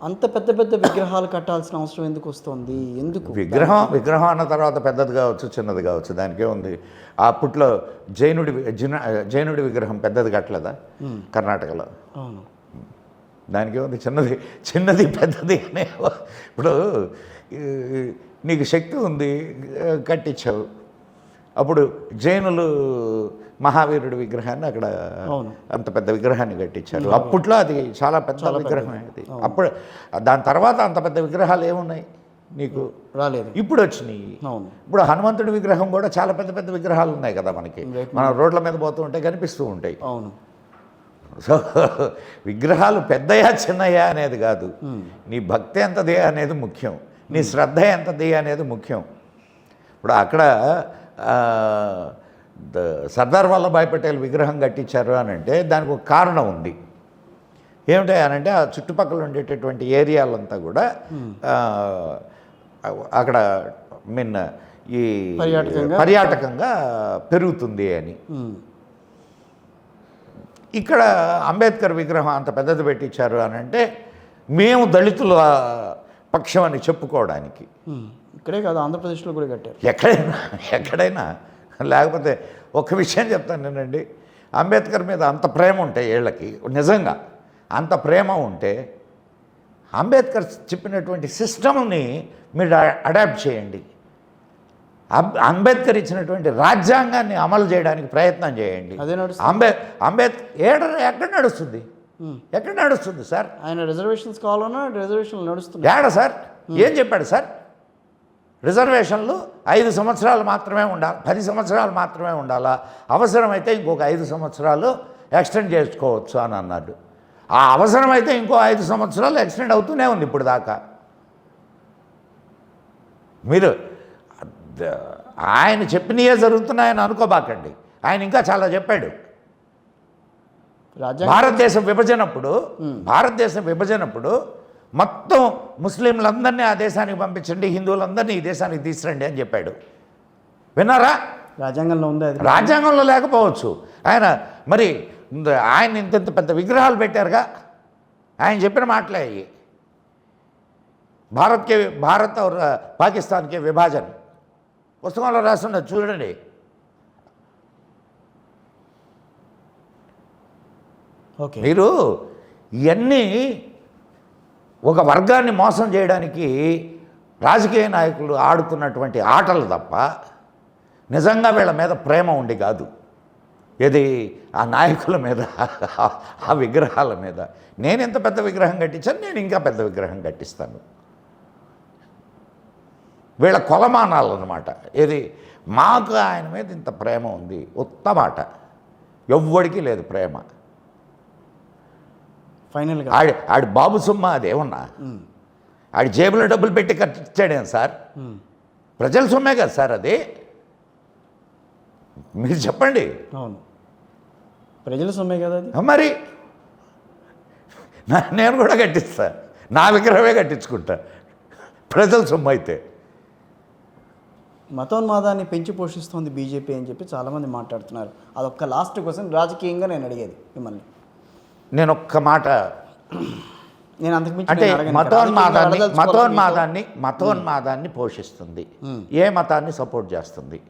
అంత పెద్ద పెద్ద విగ్రహాలు కట్టాల్సిన అవసరం ఎందుకు వస్తుంది? ఎందుకు? విగ్రహం విగ్రహం అన్న తర్వాత పెద్దది కావచ్చు చిన్నది కావచ్చు దానికే ఉంది. అప్పట్లో జైనుడి జైనుడి విగ్రహం పెద్దది కట్టలేదా? కర్ణాటకలో. అవును. దానికే ఉంది చిన్నది చిన్నది పెద్దది అనే ఇప్పుడు నీకు శక్తి ఉంది కట్టించావు. అప్పుడు జైనులు మహావీరుడి విగ్రహాన్ని అక్కడ. అంత పెద్ద విగ్రహాన్ని కట్టించారు. అప్పట్లో అది చాలా పెద్ద విగ్రహం అది అప్పుడు దాని తర్వాత అంత పెద్ద విగ్రహాలు ఏమున్నాయి నీకు? రాలేదు. ఇప్పుడు వచ్చినాయి. ఇప్పుడు హనుమంతుడి విగ్రహం కూడా చాలా పెద్ద పెద్ద విగ్రహాలు ఉన్నాయి కదా మనకి. మనం రోడ్ల మీద పోతూ ఉంటే కనిపిస్తూ ఉంటాయి. అవును. సో విగ్రహాలు పెద్దయా చిన్నయా అనేది కాదు. నీ భక్తి ఎంతది అనేది ముఖ్యం. నీ శ్రద్ధ ఎంతది అనేది ముఖ్యం. ఇప్పుడు అక్కడ సర్దార్ వల్లభాయ్ పటేల్ విగ్రహం కట్టించారు అని అంటే దానికి ఒక కారణం ఉంది ఏమిటి అని అంటే ఆ చుట్టుపక్కల ఉండేటటువంటి ఏరియాలంతా కూడా అక్కడ మీన్ ఈ పర్యాటకంగా? పెరుగుతుంది అని. ఇక్కడ అంబేద్కర్ విగ్రహం అంత పెద్దది పెట్టించారు అని అంటే మేము దళితుల పక్షం అని చెప్పుకోవడానికి. ఇక్కడే కాదు ఆంధ్రప్రదేశ్లో కూడా కట్టారు ఎక్కడైనా ఎక్కడైనా లేకపోతే ఒక విషయం చెప్తాను నేనండి. అంబేద్కర్ మీద అంత ప్రేమ ఉంటే వీళ్ళకి నిజంగా అంత ప్రేమ ఉంటే అంబేద్కర్ చెప్పినటువంటి సిస్టమ్ని మీరు అడాప్ట్ చేయండి. అంబ్- అంబేద్కర్ ఇచ్చినటువంటి రాజ్యాంగాన్ని అమలు చేయడానికి ప్రయత్నం చేయండి. అదే నడుస్తుంది. అంబే అంబేద్ ఏడ ఎక్కడ నడుస్తుంది. ఎక్కడ నడుస్తుంది సార్? ఆయన రిజర్వేషన్స్ కావాలన్నా రిజర్వేషన్లు నడుస్తున్నాయి. ఏడ సార్? ఏం చెప్పాడు సార్? రిజర్వేషన్లు ఐదు సంవత్సరాలు మాత్రమే ఉండాలి పది సంవత్సరాలు మాత్రమే ఉండాలా? అవసరమైతే ఇంకొక ఐదు సంవత్సరాలు ఎక్స్టెండ్ చేసుకోవచ్చు అని అన్నాడు. ఆ అవసరమైతే ఇంకో ఐదు సంవత్సరాలు ఎక్స్టెండ్ అవుతూనే ఉంది ఇప్పుడు దాకా. మీరు ఆయన చెప్పినయే జరుగుతున్నాయని అనుకోబాకండి. ఆయన ఇంకా చాలా చెప్పాడు. భారతదేశం విభజనప్పుడు భారతదేశం విభజనప్పుడు మొత్తం ముస్లింలందరినీ ఆ దేశానికి పంపించండి హిందువులందరినీ ఈ దేశానికి తీసురండి అని చెప్పాడు. విన్నారా? రాజ్యాంగంలో ఉంది అది? రాజ్యాంగంలో లేకపోవచ్చు. ఆయన మరి ఆయన ఇంత పెద్ద విగ్రహాలు పెట్టారుగా. ఆయన చెప్పిన మాటలే అయ్యి. భారత్కే భారత్ పాకిస్తాన్కే విభాజన్. పుస్తకంలో రాస్తున్నది చూడండి. ఓకే. మీరు ఇవన్నీ ఒక వర్గాన్ని మోసం చేయడానికి రాజకీయ నాయకులు ఆడుతున్నటువంటి ఆటలు తప్ప నిజంగా వీళ్ళ మీద ప్రేమ ఉండి కాదు. ఏది ఆ నాయకుల మీద ఆ విగ్రహాల మీద. నేను ఎంత పెద్ద విగ్రహం కట్టించాను నేను ఇంకా పెద్ద విగ్రహం కట్టిస్తాను. వీళ్ళ కొలమానాలు అనమాట ఇది మాకు ఆయన మీద ఇంత ప్రేమ ఉంది ఉత్తమాట. ఎవ్వడికి లేదు ప్రేమ. ఫైనల్గా. ఆడి ఆడి బాబు సొమ్మ అదేమన్నా. ఆడి జేబులో డబ్బులు పెట్టి కట్టించాడేం సార్. ప్రజల సొమ్మే కదా సార్ అది? మీరు చెప్పండి. అవును. ప్రజల సొమ్మే కదా అది? మరి. నా- నేను కూడా కట్టిస్తా. నా విగ్రహమే కట్టించుకుంటా. ప్రజల సొమ్ము అయితే. మతోన్మాదాన్ని పెంచి పోషిస్తోంది బీజేపీ అని చెప్పి చాలామంది మాట్లాడుతున్నారు. అదొక్క లాస్ట్ క్వశ్చన్. రాజకీయంగా నేను అడిగేది మిమ్మల్ని. నేను ఒక్క మాట నేను అంతకుమించి అంటే. మతోన్మాదాన్ని మతోన్మాదాన్ని మతోన్మాదాన్ని పోషిస్తుంది. ఏ మతాన్ని సపోర్ట్ చేస్తుంది.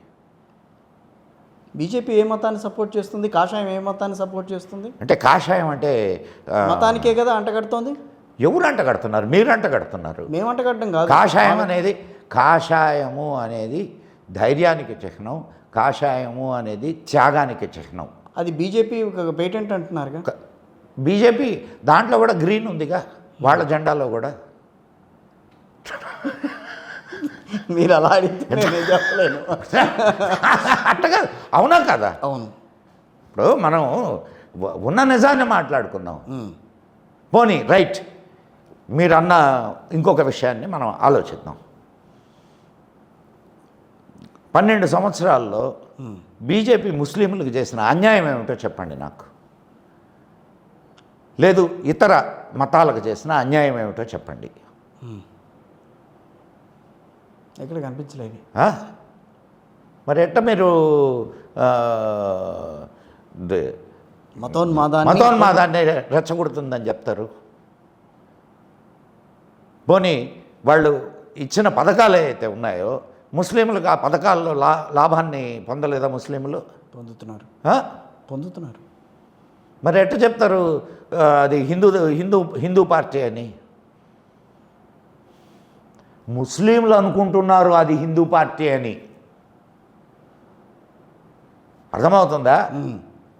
బీజేపీ ఏ మతాన్ని సపోర్ట్ చేస్తుంది? కాషాయం ఏ మతాన్ని సపోర్ట్ చేస్తుంది? అంటే కాషాయం అంటే మతానికే కదా అంటగడుతోంది ఎవరు అంట కడుతున్నారు? మీరు అంట కడుతున్నారు. మేము అంటగట్టడం కాదు. కాషాయం అనేది కాషాయము అనేది ధైర్యానికి చిహ్నం కాషాయము అనేది త్యాగానికి చిహ్నం. అది బీజేపీ ఒక పేటెంట్ అంటున్నారుగా క- బీజేపీ దాంట్లో కూడా గ్రీన్ ఉందిగా వాళ్ళ జెండాలో కూడా. మీరు అలా అడిగితే నేను చెప్పలేను. అట్టగా అవునా కదా? అవును. ఇప్పుడు మనం ఉన్న నిజాన్ని మాట్లాడుకున్నాం. పోనీ రైట్. మీరు అన్న ఇంకొక విషయాన్ని మనం ఆలోచిద్దాం. పన్నెండు సంవత్సరాల్లో బీజేపీ ముస్లింలకు చేసిన అన్యాయం ఏమిటో చెప్పండి నాకు. లేదు ఇతర మతాలకు చేసిన అన్యాయం ఏమిటో చెప్పండి. ఎక్కడ కనిపించలేదు? మరి ఎట్ట మీరు మతోన్మాదాన్ని మతోన్మాదాన్ని రెచ్చగొడుతుందని చెప్తారు. పోనీ వాళ్ళు ఇచ్చిన పథకాలు ఏవైతే ఉన్నాయో ముస్లింలకు ఆ పథకాల్లో లా లాభాన్ని పొందలేదా ముస్లింలు? పొందుతున్నారు? పొందుతున్నారు. మరి ఎట్లా చెప్తారు? అది హిందూ హిందూ హిందూ పార్టీ అని. ముస్లింలు అనుకుంటున్నారు అది హిందూ పార్టీ అని. అర్థమవుతుందా?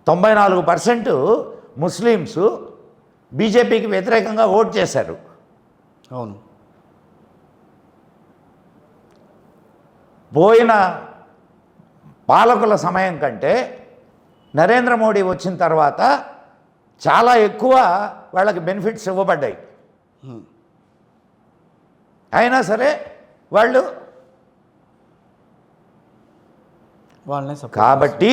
తొంభై నాలుగు పర్సెంట్ ముస్లిమ్స్ బీజేపీకి వ్యతిరేకంగా ఓట్ చేశారు. అవును. పోయిన పాలకుల సమయం కంటే నరేంద్ర మోడీ వచ్చిన తర్వాత చాలా ఎక్కువ వాళ్ళకి బెనిఫిట్స్ ఇవ్వబడ్డాయి. అయినా సరే వాళ్ళు వాళ్ళనే కాబట్టి.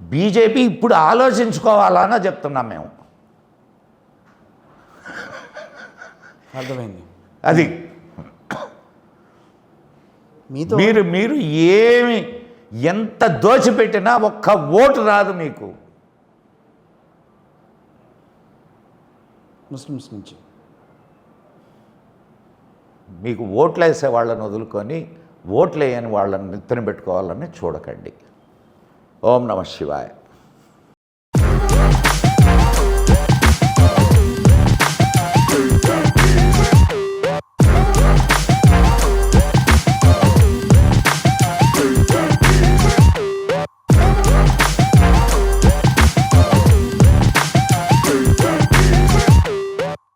బీజేపీ ఇప్పుడు ఆలోచించుకోవాలన్న చెప్తున్నాం మేము. అర్థమైంది. అది మీతో మీరు మీరు ఏమి ఎంత దోచిపెట్టినా ఒక్క ఓటు రాదు మీకు. ముస్లిమ్స్ నుంచి. మీకు ఓట్లు వేసే వాళ్ళని వదులుకొని ఓట్లు వేయని వాళ్ళని నెత్తిన పెట్టుకోవాలని చూడకండి. ఓం నమ శివాయ.